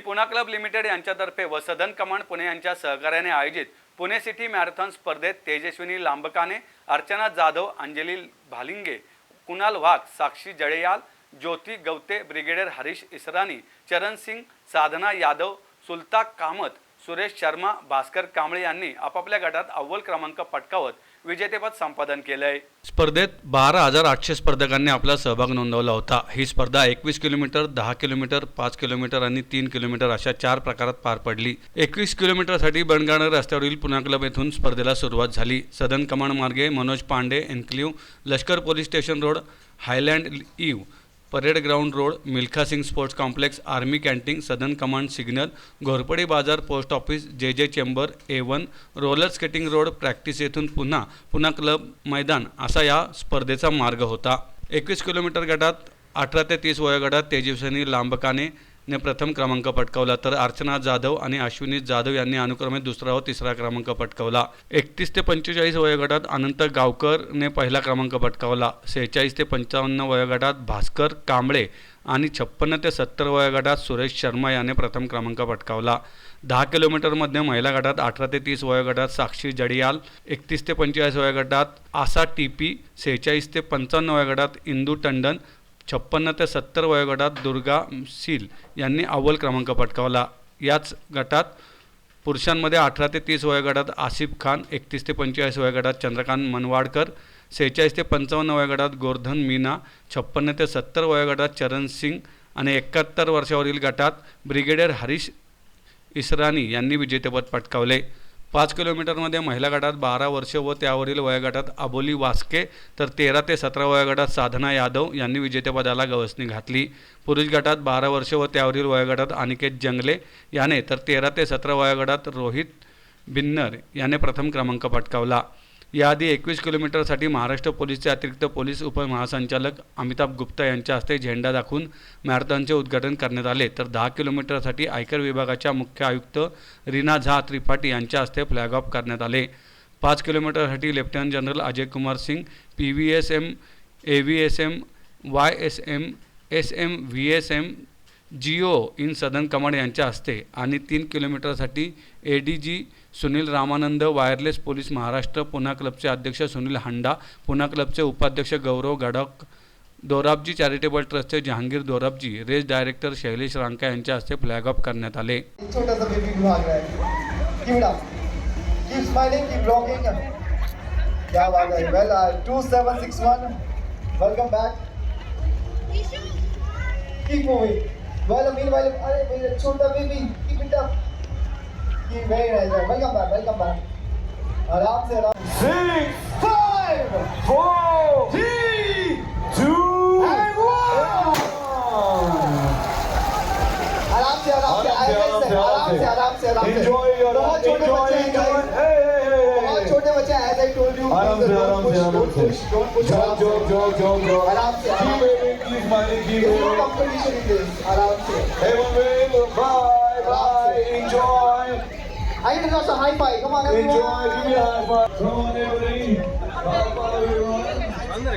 Club limited यांच्यातर्फे व सदन command Pune यांच्या सहकार्याने आयोजित पुणे सिटी मॅरेथॉन स्पर्धेत तेजस्विनी लांबकाने अर्चना जाधव अंजली भालिंगे कुणाल वाघ साक्षी जडेयाल ज्योती गवते ब्रिगेडियर हरीश इसरानी चरण सिंग साधना यादव सुलता कामत सुरेश शर्मा भास्कर कांबळे यांनी आपापल्या गटात अव्वल क्रमांक पटकावत विजेतेपद संपादन केलंय. स्पर्धेत बारा हजार आठशे स्पर्धकांनी आपला सहभाग नोंदवला होता. ही स्पर्धा एकवीस किलोमीटर दहा किलोमीटर पाच किलोमीटर आणि तीन किलोमीटर अशा चार प्रकारात पार पडली. एकवीस किलोमीटरसाठी बनगाणा रस्त्यावरील पुणा क्लब येथून स्पर्धेला सुरुवात झाली. सदन कमांड मार्गे Manoj Pande enclave Lashkar police station road highland इव parade ground road Milkha Singh sports complex army canteen southern command signal Ghorpadi Bazar post office J J chamber A one roller skating road practice येथून पुन्हा पुन्हा club मैदान असा या स्पर्धेचा मार्ग होता. एकवीस किलोमीटर गटात अठरा ते तीस वयोगटात तेजस्विनी लांबकाने ने प्रथम क्रमांक पटकावला तर अर्चना जाधव आणि अश्विनी जाधव यांनी अनुक्रमे दुसरा व तिसरा क्रमांक पटकावला. एकतीस ते पंचेचाळीस वयोगटात अनंत गावकरने पहिला क्रमांक पटकावला. सेहेचाळीस ते पंचावन्न वयोगटात भास्कर कांबळे आणि छप्पन्न ते सत्तर वयोगटात सुरेश शर्मा याने प्रथम क्रमांक पटकावला. दहा किलोमीटरमध्ये महिला गटात अठरा ते तीस वयोगटात साक्षी जडियाल एकतीस ते पंचेचाळीस वयोगटात आसा टीपी सेहेचाळीस ते पंचावन्न वयोगटात इंदू टंडन छप्पन्न ते सत्तर वयोगटात दुर्गा सील यांनी अव्वल क्रमांक पटकावला. याच गटात पुरुषांमध्ये अठरा ते तीस वयोगटात आसिफ खान एकतीस ते पंचेचाळीस वयोगटात चंद्रकांत मनवाडकर सेहेचाळीस ते पंचावन्न वयोगटात गोर्धन मीना छप्पन्न ते सत्तर वयोगटात चरण सिंग आणि एकाहत्तर वर्षावरील गटात ब्रिगेडियर हरीश इसरानी यांनी विजेतेपद पटकावले. पाच किलोमीटरमध्ये महिला गटात बारा वर्ष व त्यावरील वयोगटात अबोली वास्के तर तेरा ते सतरा वयोगटात साधना यादव यांनी विजेतेपदाला गवसणी घातली. पुरुष गटात बारा वर्ष व त्यावरील वयोगटात अनिकेत जंगले याने तर तेरा ते सतरा वयोगटात रोहित बिन्नर याने प्रथम क्रमांक पटकावला. याआधी एकवीस किलोमीटरसाठी महाराष्ट्र पोलीसचे अतिरिक्त पोलीस उपमहासंचालक अमिताभ गुप्ता यांच्या हस्ते झेंडा दाखवून मॅरेथॉनचे उद्घाटन करण्यात आले. तर दहा किलोमीटरसाठी आयकर विभागाच्या मुख्य आयुक्त रीना झा त्रिपाठी यांच्या हस्ते फ्लॅग ऑफ करण्यात आले. पाच किलोमीटरसाठी lieutenant general Ajay Kumar Singh P V S M A V S M Y S M S M V S M GOC in southern command यांच्या हस्ते आणि तीन किलोमीटरसाठी A D G Sunil Ramanand wireless police Maharashtra Poona क्लबचे अध्यक्ष सुनील हांडा पुना क्लबचे उपाध्यक्ष गौरव Gandak Dorabji charitable ट्रस्टचे Jehangir Dorabji race director Shailesh Ranka यांच्या हस्ते फ्लॅग ऑफ करण्यात आले. Keep moving. सा बेबी भी भाग रहा है keep it up keep smiling keep rocking क्या बात है well 2761 welcome back keep moving well meanwhile अरे मेरा छोटा baby keep it up keep very nice welcome back welcome back आराम से आराम six, आराम से आराम से आराम से आराम से आराम से Enjoy बहुत छोटे enjoy, बच्चे हैं enjoy. बहुत hey. छोटे बच्चे एज आई टोल्ड यू आराम से, आराम से, आराम से. Don't push. आराम से, से. Enjoy. I need to know some high five. Come on, Enjoy. everyone. Give me a high five. Come on, everybody. Bye, bye, everyone.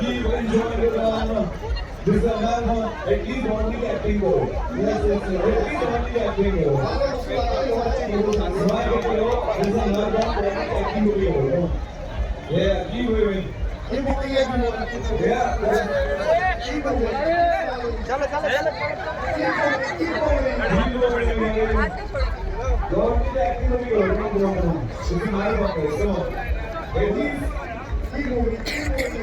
Keep enjoying the. This is a marathon. At least one week acting mode. Yes, yes, yes. At least one week acting mode. Smile at you. This is a marathon. One acting mode. Yeah. Keep moving. चलो चलो चलो